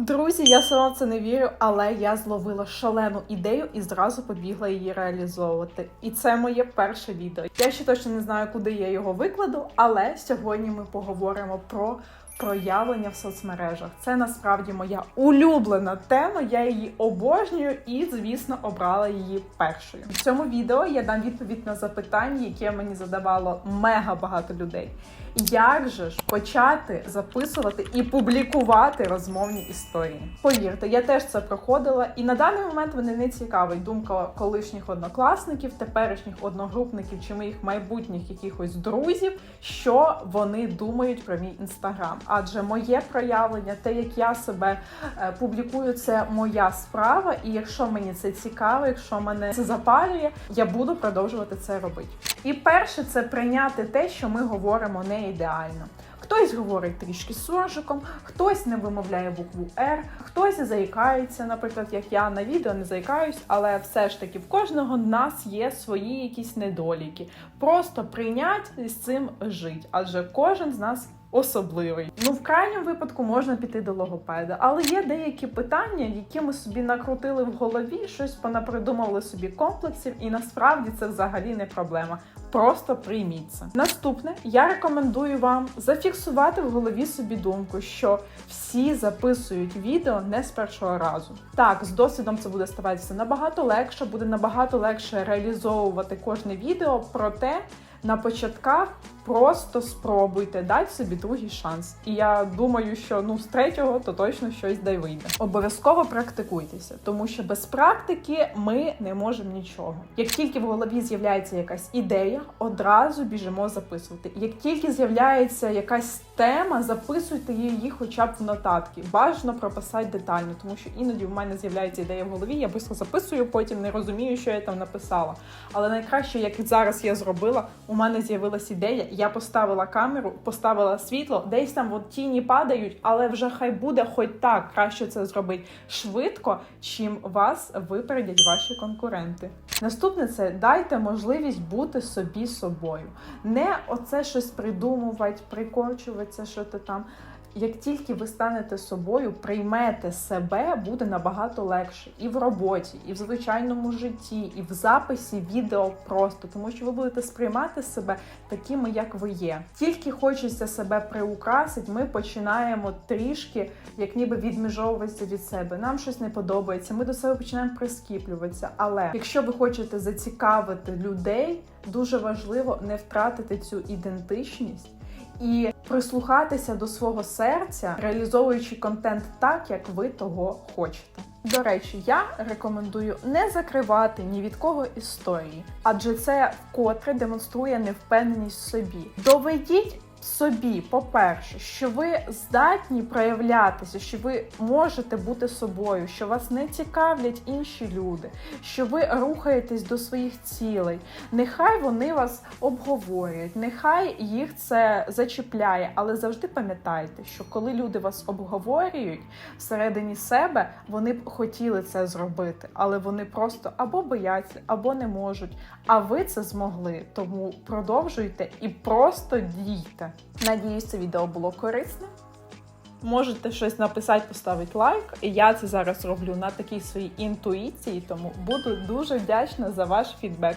Друзі, я сама в це не вірю, але я зловила шалену ідею і зразу побігла її реалізовувати. І це моє перше відео. Я ще точно не знаю, куди я його викладу, але сьогодні ми поговоримо про проявлення в соцмережах. Це насправді моя улюблена тема. Я її обожнюю і, звісно, обрала її першою. В цьому відео я дам відповідь на запитання, яке мені задавало мега багато людей. Як же ж почати записувати і публікувати розмовні історії? Повірте, я теж це проходила, і на даний момент мене не цікавить думка колишніх однокласників, теперішніх одногрупників чи моїх майбутніх якихось друзів, що вони думають про мій інстаграм. Адже моє проявлення, те, як я себе е, публікую, це моя справа. І якщо мені це цікаво, якщо мене це запалює, я буду продовжувати це робити. І перше, це прийняти те, що ми говоримо не ідеально. Хтось говорить трішки суржиком, хтось не вимовляє букву Р, хтось заїкається, наприклад, як я на відео не заїкаюсь, але все ж таки в кожного нас є свої якісь недоліки. Просто прийнять з цим жить, адже кожен з нас. Особливий. Ну, в крайньому випадку можна піти до логопеда, але є деякі питання, які ми собі накрутили в голові, щось понапридумали собі комплексів, і насправді це взагалі не проблема. Просто прийміть це. Наступне, я рекомендую вам зафіксувати в голові собі думку, що всі записують відео не з першого разу. Так, з досвідом це буде ставатися набагато легше, буде набагато легше реалізовувати кожне відео, проте на початках просто спробуйте дати собі другий шанс. І я думаю, що ну з третього то точно щось дай вийде. Обов'язково практикуйтеся, тому що без практики ми не можемо нічого. Як тільки в голові з'являється якась ідея, одразу біжимо записувати. Як тільки з'являється якась тема, записуйте її хоча б в нотатки. Бажано прописати детально, тому що іноді в мене з'являється ідея в голові, я швидко записую, потім не розумію, що я там написала. Але найкраще, як зараз я зробила, у мене з'явилась ідея. Я поставила камеру, поставила світло, десь там от тіні падають, але вже хай буде хоч так краще це зробити швидко, чим вас випередять ваші конкуренти. Наступне це дайте можливість бути собі собою. Не оце щось придумувати, прикорчуватися, що ти там. Як тільки ви станете собою, приймете себе, буде набагато легше і в роботі, і в звичайному житті, і в записі відео просто, тому що ви будете сприймати себе такими, як ви є. Тільки хочеться себе приукрасити, ми починаємо трішки, як ніби відміжовуватися від себе. Нам щось не подобається. Ми до себе починаємо прискіплюватися. Але якщо ви хочете зацікавити людей, дуже важливо не втратити цю ідентичність і прислухатися до свого серця, реалізовуючи контент так, як ви того хочете. До речі, я рекомендую не закривати ні від кого історії, адже це вкотре демонструє невпевненість в собі. Доведіть собі, по-перше, що ви здатні проявлятися, що ви можете бути собою, що вас не цікавлять інші люди, що ви рухаєтесь до своїх цілей. Нехай вони вас обговорюють, нехай їх це зачіпляє, але завжди пам'ятайте, що коли люди вас обговорюють всередині себе, вони б хотіли це зробити, але вони просто або бояться, або не можуть. А ви це змогли. Тому продовжуйте і просто дійте. Надіюсь, це відео було корисне. Можете щось написати, поставити лайк. Я це зараз роблю на такій своїй інтуїції, тому буду дуже вдячна за ваш фідбек.